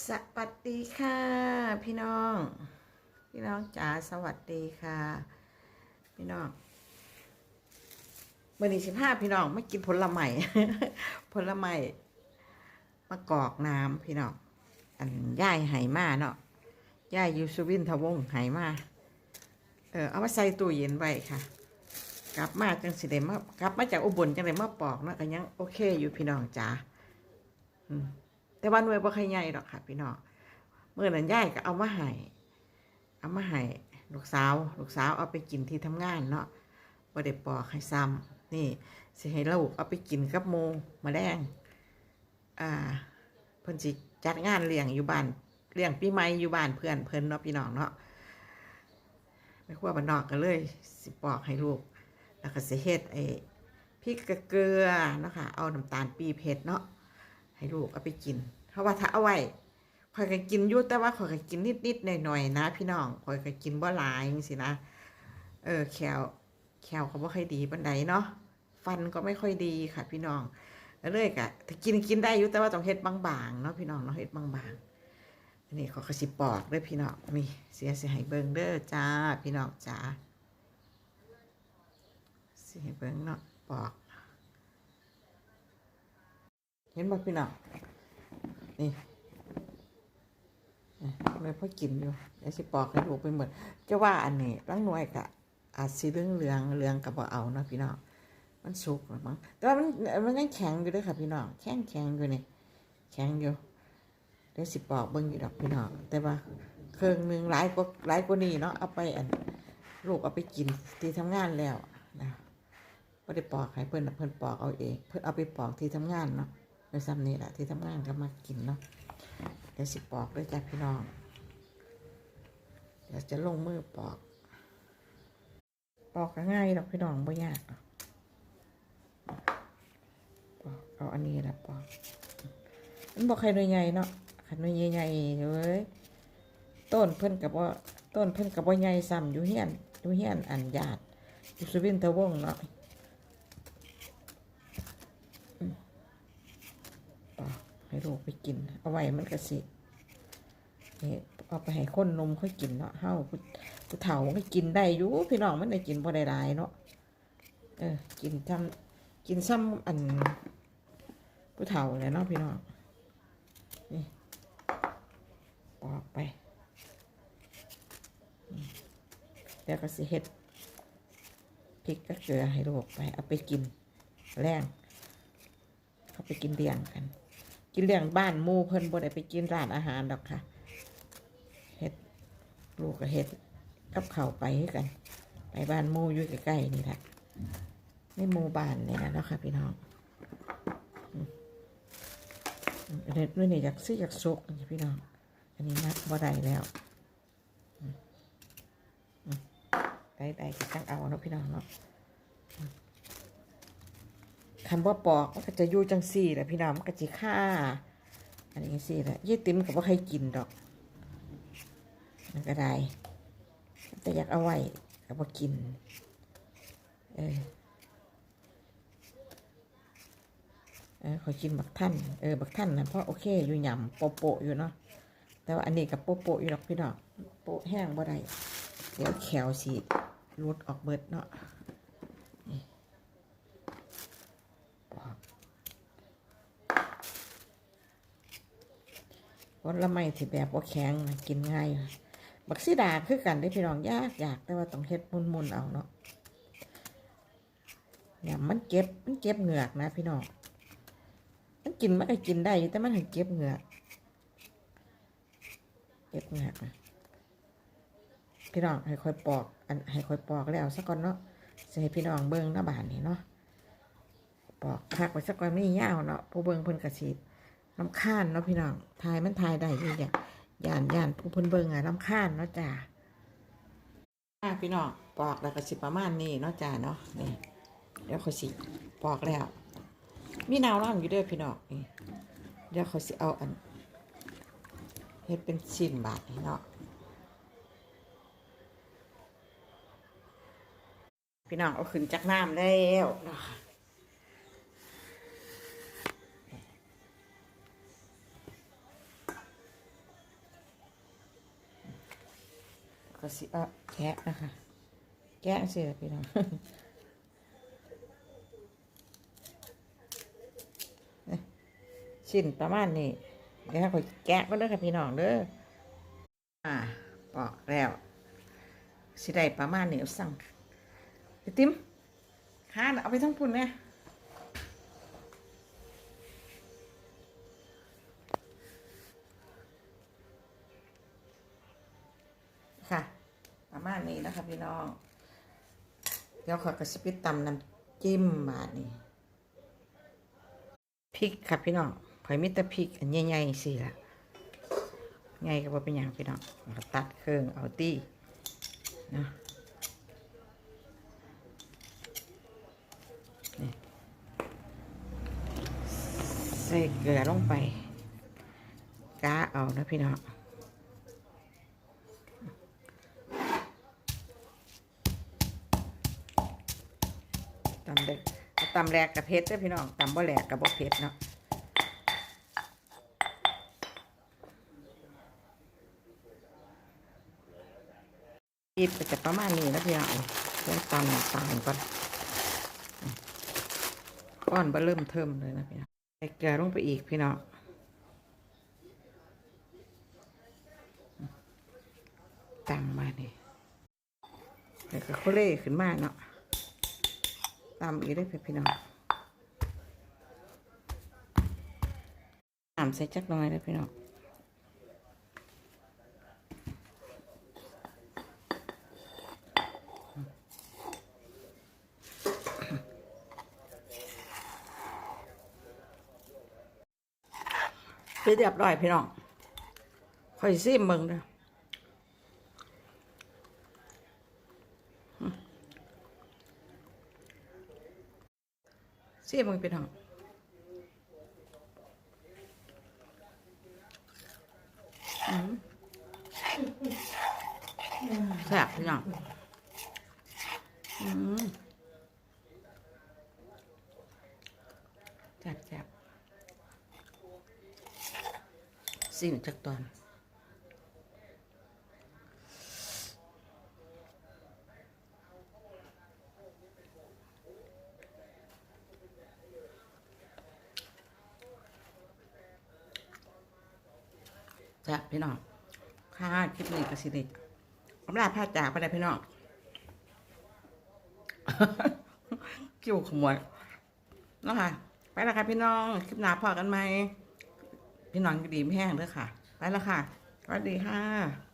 สวัสดีค่ะ พี่น้อง พี่น้องจ๋าสวัสดีค่ะ พี่น้องเมื่อนี้สิบห้าพี่น้องไม่กินผลไม้ผลไม้มะกอกน้ำพี่น้องอันย่ายไหมาเนาะย่ายยูสุวินทวงศ์ไหมาเออเอามาใส่ตู้เย็นไว้ค่ะ กลับมาจังสิเดมากลับมาจากอุบลจังเลยมาปอกเนาะก็ยังโอเคอยู่พี่น้องจ๋าอืม แต่ว่าหน่วยบ่ค่อยใหญ่หรอกค่ะ พี่น้องเมื่อนั้นยายก็เอามาให้เอามาให้ลูกสาว ลูกสาวเอาไปกินที่ทำงานเนาะบ่ได้ปอกให้ซ้ำนี่สิให้ลูกเอาไปกินกับโมมาแดงอ่าเพิ่นสิจัดงานเลี้ยงอยู่บ้านเลี้ยงปีใหม่อยู่บ้านเพื่อนเพิ่นเนาะพี่น้องเนาะแม่ครัวบ้านนอกก็เลย สิปอกให้ลูก แล้วก็สิเฮ็ดไอ้พริกกะเกลือเนาะค่ะเอาน้ำตาลปีเผ็ดเนาะ ให้ลูกเอาไปกิน เพราะว่าถ้าเอาไว้ข่อยก็กินยุ่แต่ว่าข่อยก็กินนิดๆหน่อยๆนะ พี่น้องข่อยก็กินบ่หลายจังซี่นะ เออแคลแคลเขาบ่ค่อยดีปานใดเนาะฟันก็ไม่ค่อยดีค่ะ พี่น้องเลยกะถ้ากินกินได้ยู่แต่ว่าต้องเฮ็ดบางๆเนาะพี่น้องเนาะเฮ็ดบางๆอันนี้เขาก็สิปอกเด้อพี่น้องนี่เสียสิให้เบิ่งเด้อจ้าพี่น้องจ้าสิให้เบิ่งเนาะปอก เห็นบ่พี่น้องนี่เลยพ่อกินอยู่ไอ้สิปอกให้ลูกไปหมดจะว่าอันนี้ร่างหน่วยกะอาจสีเหลืองเหลืองเหลืองกับบ่เอานะพี่น้องมันสุกหรือมั้งแต่ว่ามันมันยังแข็งอยู่ด้วยค่ะพี่น้องแข็งแข็งอยู่นี่แข็งอยู่เดี๋ยวสิปอกเบิ่งอยู่ดอกพี่น้องแต่ว่าเครื่องหนึ่งหลายกว่าหลายกว่านี้เนาะเอาไปอันลูกเอาไปกินที่ทำงานแล้วนะไ่ได้ปอกให้เพิ่นเพิ่นปอกเอาเอง เพิ่นเอาไปปอกที่ทำงานเนาะ ในซ้ำนี้แหละที่ทำงานก็มากินเนาะเดี๋ยวสิปอกด้วยจ้ะพี่น้อง เดี๋ยวจะลงมือปอก ปอกง่ายหรอกพี่น้องไม่ยากปอกเอาอันนี้แหละปอกมันบอกใครหน่วยใหญ่เนาะขันหน่วยใหญ่ๆเลยต้นเพิ่นกับว่าต้นเพิ่นกับว่าใหญ่ซ้ำอยู่เฮียนอยู่เฮียนอันญาติอยู่สุวินทวงเนาะ ปอก ให้ลูกไปกิน เอาไว้มันก็สินี่เอาไปให้คนนมค่อยกินเนาะเฮาผู้ผู้เฒ่าก็กินได้อยู่พี่น้องมันได้กินพอได้หลายเนาะเออกินทำกินซ้ำอันผู้เฒ่าเลยเนาะพี่น้องนี่ปอกไปอืมเดี๋ยวก็สิเฮ็ดพริกก็เกลือให้ลูกไป เอาไปกินแรงเขาไปกินเลี้ยงกัน กินเลี้ยงบ้านมู่เพิ่นบ่ได้ไปกินร้านอาหารดอกค่ะเฮ็ดลูกก็เฮ็ดกับเขาวไปให้กัน ไปบ้านมู่อยู่ใกล้ๆนี่แหละในหมู่บ้านนี่นะเนาะค่ะพี่น้องอืมอืมอันนี้ด้วยนี่อยากซื้ออยากซกนี่พี่น้อง อันนี้นักบ่ได้แล้วได้ได้ก็ตั้งเอาเนาะพี่น้องเนาะ คันว่าปอกมันก็จะยู่จังสี่แหละพี่น้องมันก็จะฆ่าอันนี้สี่แหละยี่ติ๋มกับว่าใครกินดอก มันก็ได้แต่อยากเอาไว้กับว่ากิน เออเออขอกินบักท่านเออบักท่านนะเพราะโอเคอยู่หยำโปะโปอยู่เนาะแต่ว่าอันนี้กับโปะโปอยู่ดอกพี่น้องโปะแห้งบ่ได้เดี๋ยวแขวสิรุดออกเบิดเนาะ ผลไม้ที่แบบว่าแข็งนะกินง่ายบักซีดาคือกันได้พี่น้องยากยากแต่ว่าต้องเฮ็ดมุนๆเอาเนาะเนี่ยมันเก็บมันเก็บเหงือกนะพี่น้องมันกินมันก็กินได้แต่มันถึงเก็บเหงือกเก็บเหงือกนะพี่น้องให้ค่อยปอกอันให้ค่อยปอกแล้วสักก่อนเนาะจะให้พี่น้องเบิ้งหน้าบานนี่เนาะปอกคักไว้สักก่อนไม่ยาวเนาะผู้เบิ้งเพิ่นกระสี น้ำข้านเนาะพี่น้องทายมันทายได้ยี่อย่างย่านย่านผู้พนเบิงอะน้ำข้านเนาะจ้าพี่น้องปอกแล้วก็สิประมาณนี้เนาะจ้าเนาะนี่เดี๋ยวเขาสิปอกแล้ว มีนาวร่างอยู่ด้วยพี่น้องนี่เดี๋ยวเขาสิเอาอันเฮ็ดเป็นชิ้นบาทนี่เนาะพี่น้องเอาขึ้นจากน้ำแล้วเนาะ ก็สิเอาแกะนะคะ แกะสิล่ะพี่น้องชิ้นประมาณนี้เดี๋ยวข่อยแกะก็เด้อค่ะพี่น้องเด้ออ่าปอกแล้วสิได้ประมาณนี้เอาสั่งไอติมค้าเอาไปทั้งพุ่นเนี่ย ค่ะประมาณนี้นะคะพี่น้อง เดี๋ยวขอกระสปิดตำน้ำจิ้มบาดนี้พริกครับพี่น้องข่อยมีแต่พริกอันใหญ่ๆสิละใหญ่ก็บ่เป็นหยังพี่น้องตัดเครื่องเอาตี้นะใส่เกลือลงไปกาเอานะพี่น้อง ตำเด็กตำแหลกกับเพชรเด้อพี่น้องตำบ่แหลกกับบ่เพชรเนาะอีกก็จะประมาณนี้นะพี่น้องเริ่มตำน้ำตาลก่อนก้อนบะเริ่มเทิมเลยนะพี่น้องใส่เกลือลงไปอีกพี่น้องตั้งมานี่แล้วก็โคเล่ขึ้นมาเนาะ ตำอีกได้อพี่น้องน้ำใส่จักหน่อยเลยพี่น้องเรียบร้อยพี่น้องค่อยซิมมึงเด้อ ซิมมึงพี่น้องแซ่บพี่น้องแซ่บแซ่บสิ่งจากตอนะพี่น้องค่ะคลิปนี้ก็สิเด็กกำลังพาจากไปได้พี่น้องคิวขโมยเนะค่ะไปแล้วค่ะพี่น้องคลิปหน้าพอกันไหมพี่น้องดีไม่แห้งเด้อค่ะ ไปแล้วค่ะสวัสดีค่ะ